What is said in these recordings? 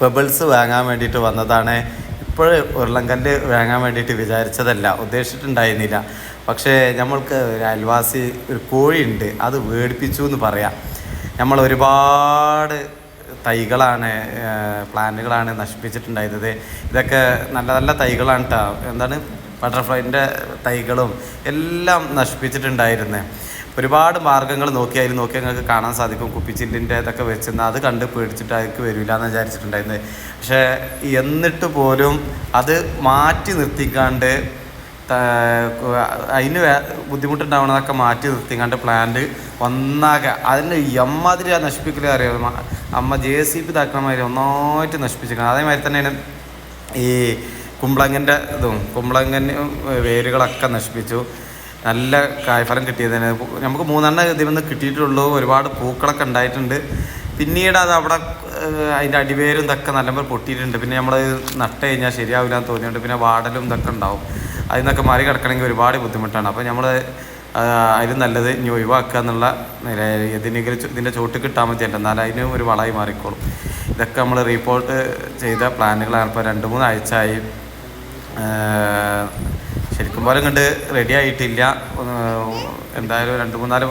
Pebbles വാങ്ങാൻ വേണ്ടിയിട്ട് വന്നതാണ്. ഇപ്പോൾ ഉരുളങ്കല്ല് വാങ്ങാൻ വേണ്ടിയിട്ട് വിചാരിച്ചതല്ല ഉദ്ദേശിച്ചിട്ടുണ്ടായിരുന്നില്ല. പക്ഷേ നമ്മൾക്ക് ഒരു അയൽവാസി ഒരു കോഴിയുണ്ട് അത് വേടിപ്പിച്ചു എന്ന് പറയാം. നമ്മൾ ഒരുപാട് തൈകളാണ് പ്ലാന്റുകളാണ് നശിപ്പിച്ചിട്ടുണ്ടായിരുന്നത്. ഇതൊക്കെ നല്ല നല്ല തൈകളാണ് കേട്ടോ എന്താണ്? ബട്ടർഫ്ലൈന്റെ തൈകളും എല്ലാം നശിപ്പിച്ചിട്ടുണ്ടായിരുന്നേ. ഒരുപാട് മാർഗങ്ങൾ നോക്കി അതിൽ നോക്കി ഞങ്ങൾക്ക് കാണാൻ സാധിക്കും. കുപ്പിച്ചില്ലിന്റെ ഇതൊക്കെ വെച്ചിരുന്ന അത് കണ്ട് പേടിച്ചിട്ട് അതിലേക്ക് വരില്ല എന്ന് വിചാരിച്ചിട്ടുണ്ടായിരുന്നത് പക്ഷേ എന്നിട്ട് പോലും അത് മാറ്റി നിർത്തിക്കാണ്ട് അതിന് ബുദ്ധിമുട്ടുണ്ടാവണതൊക്കെ മാറ്റി നിർത്തിക്കാണ്ട് പ്ലാന്റ് ഒന്നാകെ അതിന് എമ്മാതിരി ആ നശിപ്പിക്കൽ അറിയാം അമ്മ ജെ സി പി താക്കണമാതിരി ഒന്നായിട്ട് നശിപ്പിച്ചിരിക്കണം. അതേമാതിരി തന്നെയാണ് ഈ കുമ്പളങ്ങന്റെ ഇതും. കുമ്പളങ്ങന്റെ വേരുകളൊക്കെ നശിപ്പിച്ചു. നല്ല കായ്ഫലം കിട്ടിയതിന്. നമുക്ക് മൂന്നെണ്ണം ഇതിൽ നിന്ന് കിട്ടിയിട്ടുള്ളൂ. ഒരുപാട് പൂക്കളൊക്കെ ഉണ്ടായിട്ടുണ്ട്. പിന്നീട് അത് അവിടെ അതിന്റെ അടിവേരും ഇതൊക്കെ നല്ലപോലെ പൊട്ടിയിട്ടുണ്ട്. പിന്നെ നമ്മൾ നട്ട് കഴിഞ്ഞാൽ ശരിയാവില്ല എന്ന് തോന്നിയുണ്ട് പിന്നെ വാടലും ഇതൊക്കെ ഉണ്ടാവും. അതിൽ നിന്നൊക്കെ മറികടക്കണമെങ്കിൽ ഒരുപാട് ബുദ്ധിമുട്ടാണ്. അപ്പോൾ നമ്മൾ അതിലും നല്ലത് ഇനി ഒഴിവാക്കുക എന്നുള്ള ഇതിനെങ്കിലും ഇതിന്റെ ചോട്ട് കിട്ടാൻ മതിയല്ല എന്നാൽ അതിന് ഒരു വളമായി മാറിക്കോളും. ഇതൊക്കെ നമ്മൾ റിപ്പോർട്ട് ചെയ്ത പ്ലാനുകളാണ് ഇപ്പോൾ രണ്ട് മൂന്ന് ആഴ്ചയായി ശരിക്കും പോലെ കണ്ട് റെഡി ആയിട്ടില്ല. എന്തായാലും രണ്ട് മൂന്നാൽ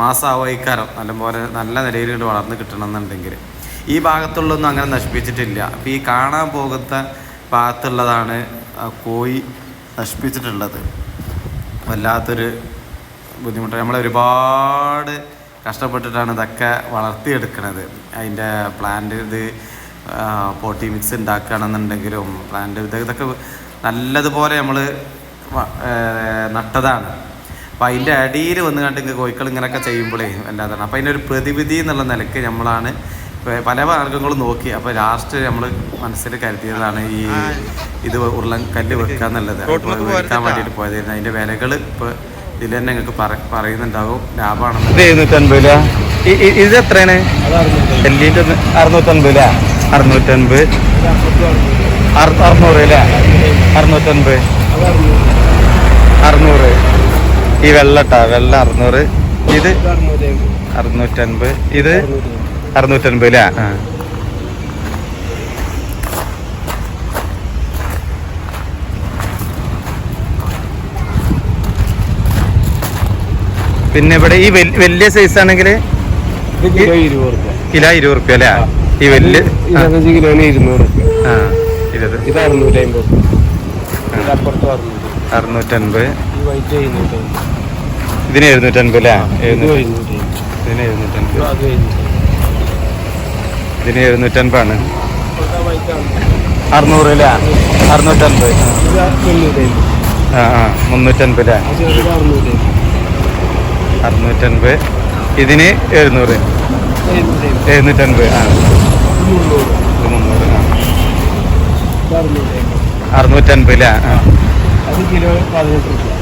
മാസമാവായിക്കാരം നല്ലപോലെ നല്ല നിലയിൽ കണ്ട് വളർന്ന് കിട്ടണമെന്നുണ്ടെങ്കിൽ ഈ ഭാഗത്തുള്ളൊന്നും അങ്ങനെ നശിപ്പിച്ചിട്ടില്ല. അപ്പോൾ ഈ കാണാൻ പോകുന്ന ഭാഗത്തുള്ളതാണ് കോഴി നശിപ്പിച്ചിട്ടുള്ളത്. വല്ലാത്തൊരു ബുദ്ധിമുട്ടാണ് നമ്മൾ ഒരുപാട് കഷ്ടപ്പെട്ടിട്ടാണ് ഇതൊക്കെ വളർത്തിയെടുക്കുന്നത് അതിന്റെ പ്ലാന്റ് ഇത് പോട്ടി മിക്സ് ഉണ്ടാക്കുകയാണെന്നുണ്ടെങ്കിലും പ്ലാന്റ് ഇത് ഇതൊക്കെ നല്ലതുപോലെ നമ്മൾ നട്ടതാണ്. അപ്പം അതിന്റെ അടിയിൽ വന്ന് കണ്ട് ഇങ്ങനെ കോഴിക്കൾ ഇങ്ങനെയൊക്കെ ചെയ്യുമ്പോഴേ വല്ലാതാണ്. അപ്പം അതിന്റെ ഒരു പ്രതിവിധി എന്നുള്ള നിലയ്ക്ക് നമ്മളാണ് പല മാർഗങ്ങളും നോക്കി അപ്പോൾ ലാസ്റ്റ് നമ്മൾ മനസ്സിൽ കരുതിയതാണ് ഈ ഇത് ഉരുളൻ കല്ല് വെക്കുക എന്നുള്ളത്. വെക്കാൻ വേണ്ടിയിട്ട് പോയതായിരുന്നു. അതിന്റെ വിലകൾ ഇപ്പോൾ ഇതിൽ തന്നെ നിങ്ങൾക്ക് പറ പറയുന്നുണ്ടാവും. ലാഭമാണ് ഇത് എത്രയാണ്? എല്ലിന്റെ അറുന്നൂറ്റൻപത് അറുന്നൂറ്റൻപത്. അറു- അറുന്നൂറ് അല്ലേ? അറുന്നൂറ്റൻപത്. അറുന്നൂറ് ഈ വെള്ളട്ടാ വെള്ള അറുന്നൂറ്. ഇത് അറുന്നൂറ്റൻപത്. ഇത് അറുന്നൂറ്റൻപത് അല്ലേ ആ. പിന്നെ ഇവിടെ ഈ വലിയ സൈസ് ആണെങ്കിൽ കിലോ ഇരുപത് റുപ്യ. അല്ലേ ഈ വലിയ ഇരുപത്തഞ്ച് കിലോന് ഇരുന്നൂറ് ആ ഇരുപത്. ഇത് അറുന്നൂറ്റി അമ്പത് അറുന്നൂറ്റൻപത്. വൈറ്റ് എഴുന്നൂറ്റി ഇതിന് എഴുന്നൂറ്റൻപത് അല്ലേ? എഴുന്നൂറ്റി ഇതിന് എഴുന്നൂറ്റൻപത്. അത് എഴുന്നൂറ്റി ഇതിന് എഴുന്നൂറ്റൻപതാണ്. ആണ്. അറുന്നൂറ് അല്ലേ? അറുന്നൂറ്റൻപത്. ആ ആ മുന്നൂറ്റൻപത് അല്ലേ? അറുന്നൂറ്റൻപത്. ഇതിന് എഴുന്നൂറ്. എഴുന്നൂറ്റൻപത് ആ. മുന്നൂറ്. അറുന്നൂറ്റൻപത് അല്ലേ? ആ കിലോ പതിനെട്ട് ആ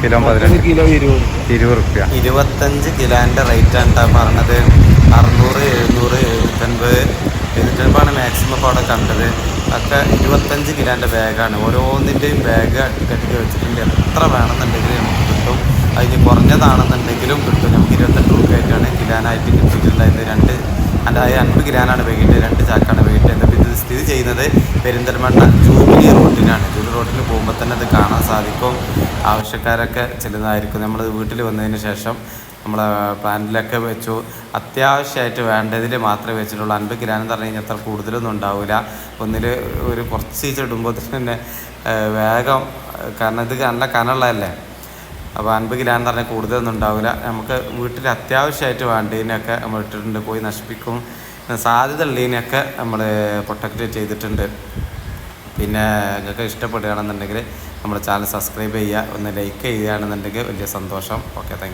കിലോ പതിനഞ്ച്. കിലോ ഇരുപത് റുപ്യ ഇരുപത് റുപ്യ. ഇരുപത്തഞ്ച് കിലോന്റെ റേറ്റ് ആണ് പറഞ്ഞത്. അറുന്നൂറ് എഴുന്നൂറ് എഴുന്നൂറ്റൻപത് എഴുന്നൂറ്റൻപതാണ് മാക്സിമം ഇപ്പോൾ അവിടെ കണ്ടത്. ഒക്കെ ഇരുപത്തഞ്ച് കിലോന്റെ ബാഗാണ് ഓരോന്നിന്റെയും ബാഗ് കെട്ടി വെച്ചിട്ടുണ്ട്. എത്ര വേണമെന്നുണ്ടെങ്കിലും നമുക്ക് കിട്ടും. അതിന് കുറഞ്ഞതാണെന്നുണ്ടെങ്കിലും കിട്ടും. നമുക്ക് ഇരുപത്തെട്ട് രൂപയായിട്ടാണ് കിലാനായിട്ട് കിട്ടിയിട്ടുണ്ടായത്. രണ്ട് അതായത് അൻപത് കിലാനാണ് വൈകിട്ട് രണ്ട് ചാക്കാണ് വൈകിട്ട് എന്നിട്ട് ഇത് സ്ഥിതി ചെയ്യുന്നത് പെരിന്തൽമണ്ണ ജൂബിലി റോഡിനാണ് ജൂബിലി റോട്ടിൽ പോകുമ്പോൾ തന്നെ അത് കാണാൻ സാധിക്കും. ആവശ്യക്കാരൊക്കെ ചെല്ലുന്നതായിരിക്കും. നമ്മൾ വീട്ടിൽ വന്നതിന് ശേഷം നമ്മൾ പ്ലാന്റിലൊക്കെ വെച്ചു. അത്യാവശ്യമായിട്ട് വേണ്ടതിൽ മാത്രമേ വെച്ചിട്ടുള്ളൂ. അൻപത് ഗ്രാം എന്ന് പറഞ്ഞു കഴിഞ്ഞാൽ അത്ര കൂടുതലൊന്നും ഉണ്ടാവില്ല ഒന്നിൽ ഒരു കുറച്ച് ഇടുമ്പോൾ തന്നെ വേഗം കാരണം ഇത് നല്ല കനമുള്ളതല്ലേ അപ്പോൾ അൻപത് ഗ്രാം എന്ന് പറഞ്ഞാൽ കൂടുതലൊന്നും ഉണ്ടാവില്ല നമുക്ക് വീട്ടിൽ അത്യാവശ്യമായിട്ട് വേണ്ടതിനൊക്കെ നമ്മൾ ഇട്ടിട്ടുണ്ട്. പോയി നശിപ്പിക്കും. സാധ്യത ഉള്ളതിനൊക്കെ നമ്മൾ പ്രൊട്ടക്റ്റ് ചെയ്തിട്ടുണ്ട്. പിന്നെ നിങ്ങൾക്ക് ഇഷ്ടപ്പെടുകയാണെന്നുണ്ടെങ്കിൽ നമ്മുടെ ചാനൽ സബ്സ്ക്രൈബ് ചെയ്യുക ഒന്ന് ലൈക്ക് ചെയ്യുകയാണെന്നുണ്ടെങ്കിൽ വലിയ സന്തോഷം. Okay thank